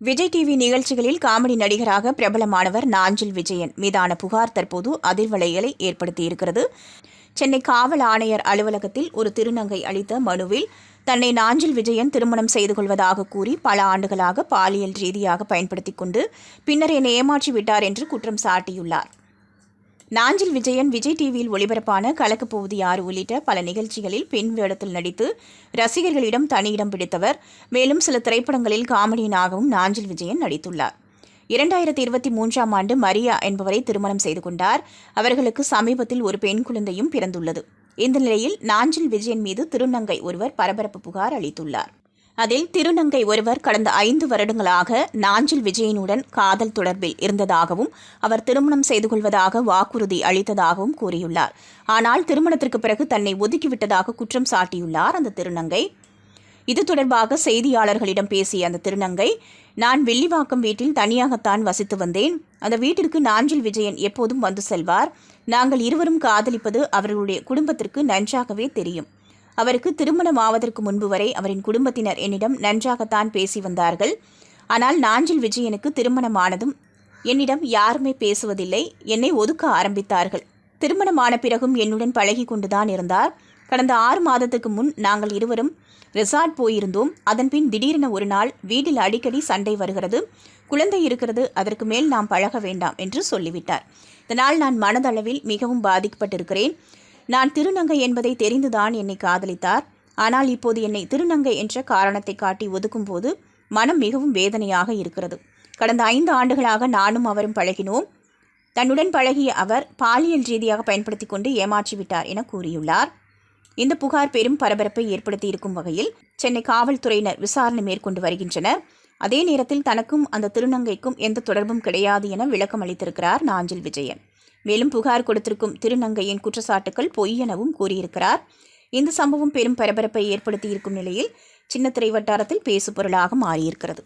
Vijay TV நிகழ்ச்சிகளில் comedy நடிகராக பிரபலமானவர் நாஞ்சில் விஜயன். மீதான புகார் தற்போது அதிர்வலைகளை ஏற்படுத்தியிருக்கிறது. சென்னை காவல் ஆணையர் அலுவலகத்தில் ஒரு திருநங்கை அளித்த மனுவில் தன்னை நாஞ்சில் விஜயன் திருமணம் செய்து கொள்வதாக கூறி பல ஆண்டுகளாக பாலியல் ரீதியாக பயன்படுத்திக் கொண்டு பின்னர் என்னை ஏமாற்றி விட்டார் என்று குற்றம் சாட்டியுள்ளார். நாஞ்சில் விஜயன் விஜய் டிவியில் ஒளிபரப்பான கலக்கு போவது யார் உள்ளிட்ட பல நிகழ்ச்சிகளில் பெண் வேடத்தில் நடித்து ரசிகர்களிடம் தனியிடம் பிடித்தவர். மேலும் சில திரைப்படங்களில் காமெடியனாகவும் நாஞ்சில் விஜயன் நடித்துள்ளார். இரண்டாயிரத்தி இருபத்தி மூன்றாம் ஆண்டு மரியா என்பவரை திருமணம் செய்து கொண்டார். அவர்களுக்கு சமீபத்தில் ஒரு பெண் குழந்தையும் பிறந்துள்ளது. இந்த நிலையில் நாஞ்சில் விஜயன் மீது திருநங்கை ஒருவர் பரபரப்பு புகார் அளித்துள்ளார். அதில் திருநங்கை ஒருவர் கடந்த ஐந்து வருடங்களாக நாஞ்சில் விஜயனுடன் காதல் தொடர்பில் இருந்ததாகவும் அவர் திருமணம் செய்து கொள்வதாக வாக்குறுதி அளித்ததாகவும் கூறியுள்ளார். ஆனால் திருமணத்திற்கு பிறகு தன்னை ஒதுக்கிவிட்டதாக குற்றம் சாட்டியுள்ளார் அந்த திருநங்கை. இது தொடர்பாக செய்தியாளர்களிடம் பேசிய அந்த திருநங்கை நான் வெள்ளிவாக்கம் வீட்டில் தனியாகத்தான் வசித்து வந்தேன். அந்த வீட்டிற்கு நாஞ்சில் விஜயன் எப்போதும் வந்து செல்வார். நாங்கள் இருவரும் காதலிப்பது அவர்களுடைய குடும்பத்திற்கு நன்றாகவே தெரியும். அவருக்கு திருமணம் ஆவதற்கு முன்பு வரை அவரின் குடும்பத்தினர் என்னிடம் நன்றாகத்தான் பேசி வந்தார்கள். ஆனால் நாஞ்சில் விஜயனுக்கு திருமணமானதும் என்னிடம் யாருமே பேசுவதில்லை. என்னை ஒதுக்க ஆரம்பித்தார்கள். திருமணமான பிறகும் என்னுடன் பழகி கொண்டுதான் இருந்தார். கடந்த ஆறு மாதத்துக்கு முன் நாங்கள் இருவரும் ரிசார்ட் போயிருந்தோம். அதன்பின் திடீரென ஒரு நாள் வீட்டில் அடிக்கடி சண்டை வருகிறது. குழந்தை இருக்கிறது. அதற்கு மேல் நாம் பழக வேண்டாம் என்று சொல்லிவிட்டார். இதனால் நான் மனதளவில் மிகவும் பாதிக்கப்பட்டிருக்கிறேன். நான் திருநங்கை என்பதை தெரிந்துதான் என்னை காதலித்தார். ஆனால் இப்போது என்னை திருநங்கை என்ற காரணத்தை காட்டி ஒதுக்கும்போது மனம் மிகவும் வேதனையாக இருக்கிறது. கடந்த ஐந்து ஆண்டுகளாக நானும் அவரும் பழகினோம். தன்னுடன் பழகிய அவர் பாலியல் ரீதியாக பயன்படுத்தி கொண்டு ஏமாற்றிவிட்டார் என கூறியுள்ளார். இந்த புகார் பெரும் பரபரப்பை ஏற்படுத்தி இருக்கும் வகையில் சென்னை காவல்துறையினர் விசாரணை மேற்கொண்டு வருகின்றனர். அதே நேரத்தில் தனக்கும் அந்த திருநங்கைக்கும் எந்த தொடர்பும் கிடையாது என விளக்கம் அளித்திருக்கிறார் நாஞ்சில் விஜயன். மேலும் புகார் கொடுத்திருக்கும் திருநங்கையின் குற்றச்சாட்டுக்கள் பொய் எனவும் கூறியிருக்கிறார். இந்த சம்பவம் பெரும் பரபரப்பை ஏற்படுத்தியிருக்கும் நிலையில் சின்னத்திரை வட்டாரத்தில் பேசுபொருளாக மாறியிருக்கிறது.